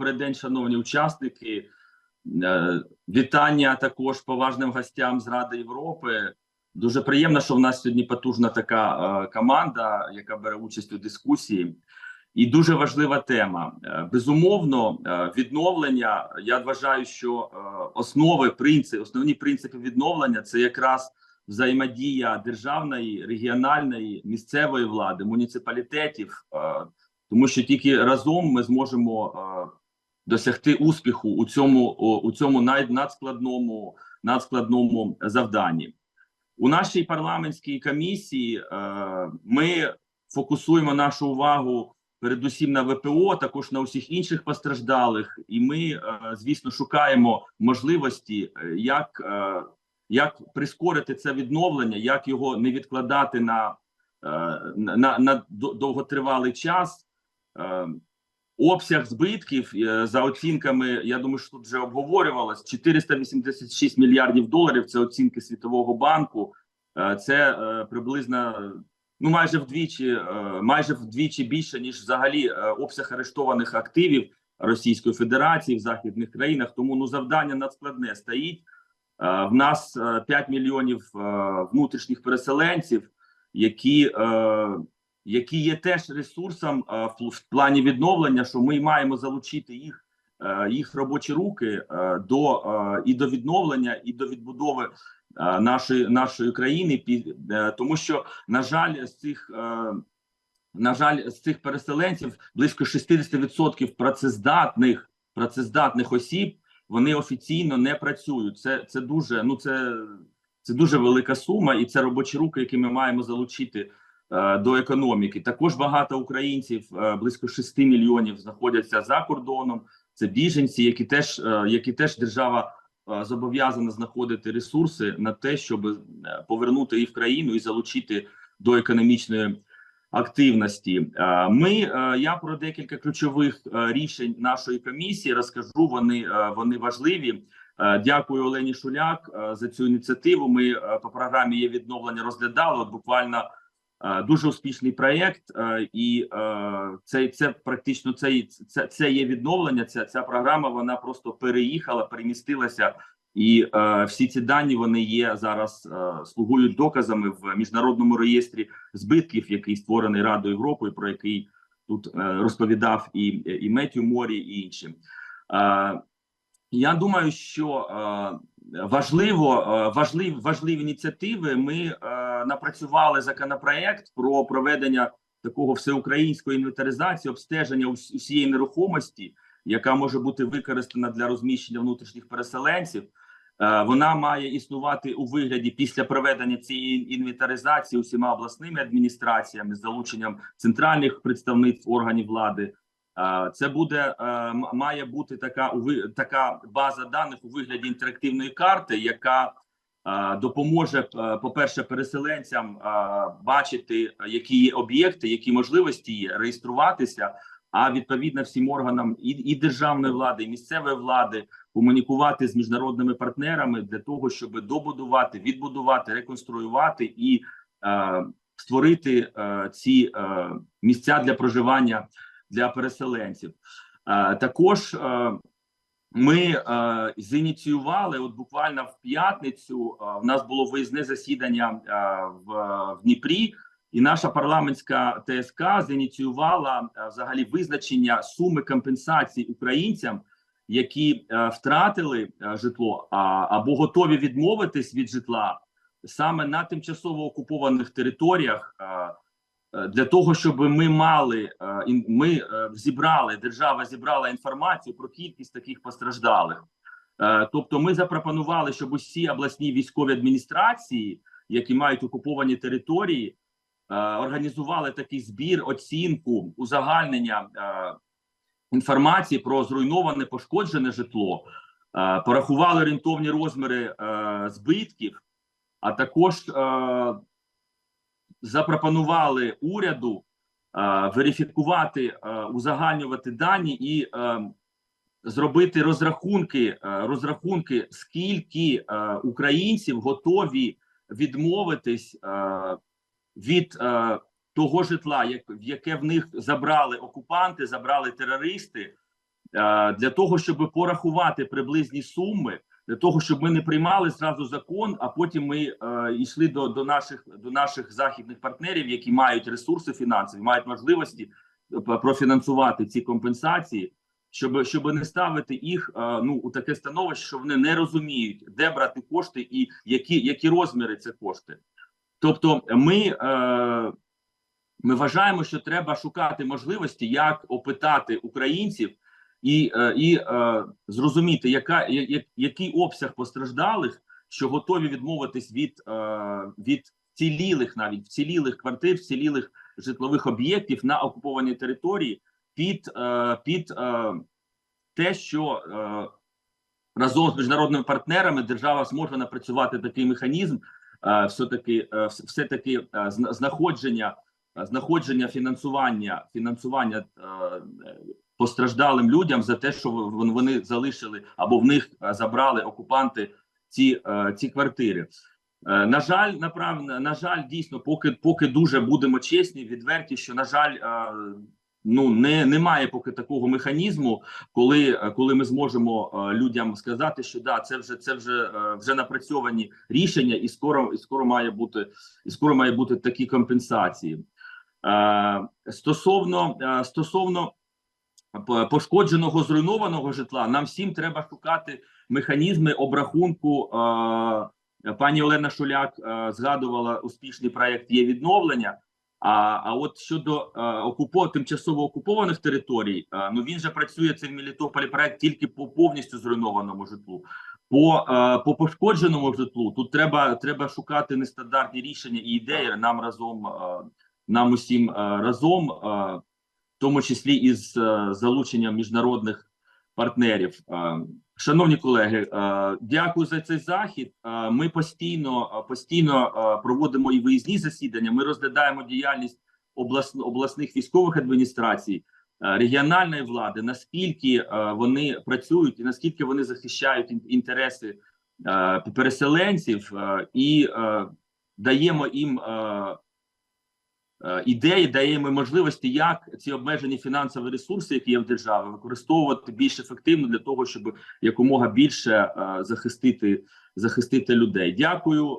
добрий день, шановні учасники. Е, Вітання також поважним гостям з Ради Європи. Дуже приємно, що в нас сьогодні потужна така е, команда, яка бере участь у дискусії. І дуже важлива тема. Е, Безумовно, відновлення. Я вважаю, що основи принципи, основні принципи відновлення це якраз взаємодія державної, регіональної, місцевої влади, муніципалітетів, тому що тільки разом ми зможемо досягти успіху у цьому у цьому надскладному надскладному завданні. У нашій парламентській комісії е, ми фокусуємо нашу увагу передусім на ВПО, також на усіх інших постраждалих, і ми, е, звісно, шукаємо можливості, е, як, як прискорити це відновлення, як його не відкладати на, на, на довготривалий час. Обсяг збитків е, за оцінками, я думаю, що тут вже обговорювалось 486 мільярдів доларів. Це оцінки Світового банку. Е, Це е, приблизно ну майже вдвічі, майже вдвічі більше ніж взагалі обсяг арештованих активів Російської Федерації в західних країнах. Тому ну завдання надскладне стоїть. В нас е, 5 мільйонів внутрішніх переселенців, які які є теж ресурсом в, плані відновлення, що ми маємо залучити їх, е, їх робочі руки е, до е, і до відновлення, і до відбудови нашої нашої країни. Тому що на жаль, з цих на жаль, з цих переселенців близько 60% працездатних працездатних осіб вони офіційно не працюють. Це це дуже ну це, це дуже велика сума, і це робочі руки, які ми маємо залучити до економіки. Також багато українців, е, близько 6 мільйонів, знаходяться за кордоном. Це біженці, які теж е, які теж держава е, зобов'язана знаходити ресурси на те, щоб е, повернути їх в країну і залучити до економічної активності. Е, Ми е, я про декілька ключових е, рішень нашої комісії розкажу. Вони е, вони важливі. Е, Дякую Олені Шуляк е, за цю ініціативу. Ми е, по програмі є відновлення розглядали. От буквально е, дуже успішний проєкт, е, і е, це це практично це, це, це є відновлення. Ця ця програма вона просто переїхала, перемістилася. І е, всі ці дані вони є зараз е, слугують доказами в міжнародному реєстрі збитків, який створений Радою Європи, про який тут е, розповідав і, і Меттю Морі, і інші. Е, я думаю, що е, важливо е, важливі ініціативи. Ми е, напрацювали законопроект про проведення такого всеукраїнської інвентаризації, обстеження усієї нерухомості, яка може бути використана для розміщення внутрішніх переселенців. Е, Вона має існувати у вигляді після проведення цієї інвентаризації усіма обласними адміністраціями з залученням центральних представництв органів влади. Е, Це буде е, має бути така така база даних у вигляді інтерактивної карти, яка допоможе, е, по-перше, переселенцям е, бачити, е, які є об'єкти, які можливості є, реєструватися. А відповідно всім органам і, і державної влади, і місцевої влади комунікувати з міжнародними партнерами для того, щоб добудувати, відбудувати, реконструювати і е, створити е, ці е, місця для проживання для переселенців. Е, також е, ми е, зініціювали от буквально в п'ятницю. Е, в нас було виїзне засідання е, в, в Дніпрі. І наша парламентська ТСК зініціювала е, взагалі визначення суми компенсацій українцям, які е, втратили е, житло а, або готові відмовитись від житла саме на тимчасово окупованих територіях, е, для того, щоб ми мали е, ми е, зібрали, держава зібрала інформацію про кількість таких постраждалих. Е, Тобто, ми запропонували, щоб усі обласні військові адміністрації, які мають окуповані території, е, організували такий збір, оцінку, узагальнення е, інформації про зруйноване пошкоджене житло, е, порахували орієнтовні розміри е, збитків, а також е, запропонували уряду е, верифікувати, е, узагальнювати дані і е, зробити розрахунки, розрахунки, скільки українців готові відмовитись від того житла, як, яке в них забрали окупанти, забрали терористи, для того, щоб порахувати приблизні суми, для того, щоб ми не приймали зразу закон, а потім ми е, йшли до, до наших до наших західних партнерів, які мають ресурси фінансові, мають можливості е, профінансувати ці компенсації, щоб щоб не ставити їх е, ну у таке становище, що вони не розуміють, де брати кошти і які, які розміри це кошти. Тобто, ми. Е, ми вважаємо, що треба шукати можливості, як опитати українців і е, і е, зрозуміти, яка я, який обсяг постраждалих, що готові відмовитись від е, від цілілих, навіть вцілілих квартир, вцілілих житлових об'єктів на окупованій території, під під те, що разом з міжнародними партнерами держава зможе напрацювати такий механізм, все таки все таки знаходження знаходження фінансування фінансування постраждалим людям за те, що вони залишили або в них е, забрали окупанти ці е, ці квартири. Е, на жаль, направ, на жаль, дійсно, поки поки дуже будемо чесні, відверті, що на жаль, ну не немає поки такого механізму, коли коли ми зможемо людям сказати, що да, це вже це вже вже напрацьовані рішення, і скоро і скоро має бути і скоро має бути такі компенсації. Стосовно стосовно пошкодженого зруйнованого житла, нам всім треба шукати механізми обрахунку. Пані Олена Шуляк згадувала успішний проект є відновлення. А а от щодо окупо тимчасово окупованих територій, ну він же працює цей в Мелітополі проект тільки по повністю зруйнованому житлу. По по пошкодженому житлу тут треба треба шукати нестандартні рішення і ідеї нам разом нам усім е, разом, в тому числі із е, залученням міжнародних партнерів. Шановні колеги, дякую за цей захід. Ми постійно постійно проводимо і виїзні засідання. Ми розглядаємо діяльність обласних військових адміністрацій, регіональної влади, наскільки вони працюють і наскільки вони захищають інтереси переселенців, і даємо їм Е, ідеї, даємо можливості, як ці обмежені фінансові ресурси, які є в державі, використовувати більш ефективно для того, щоб якомога більше е, захистити захистити людей. Дякую.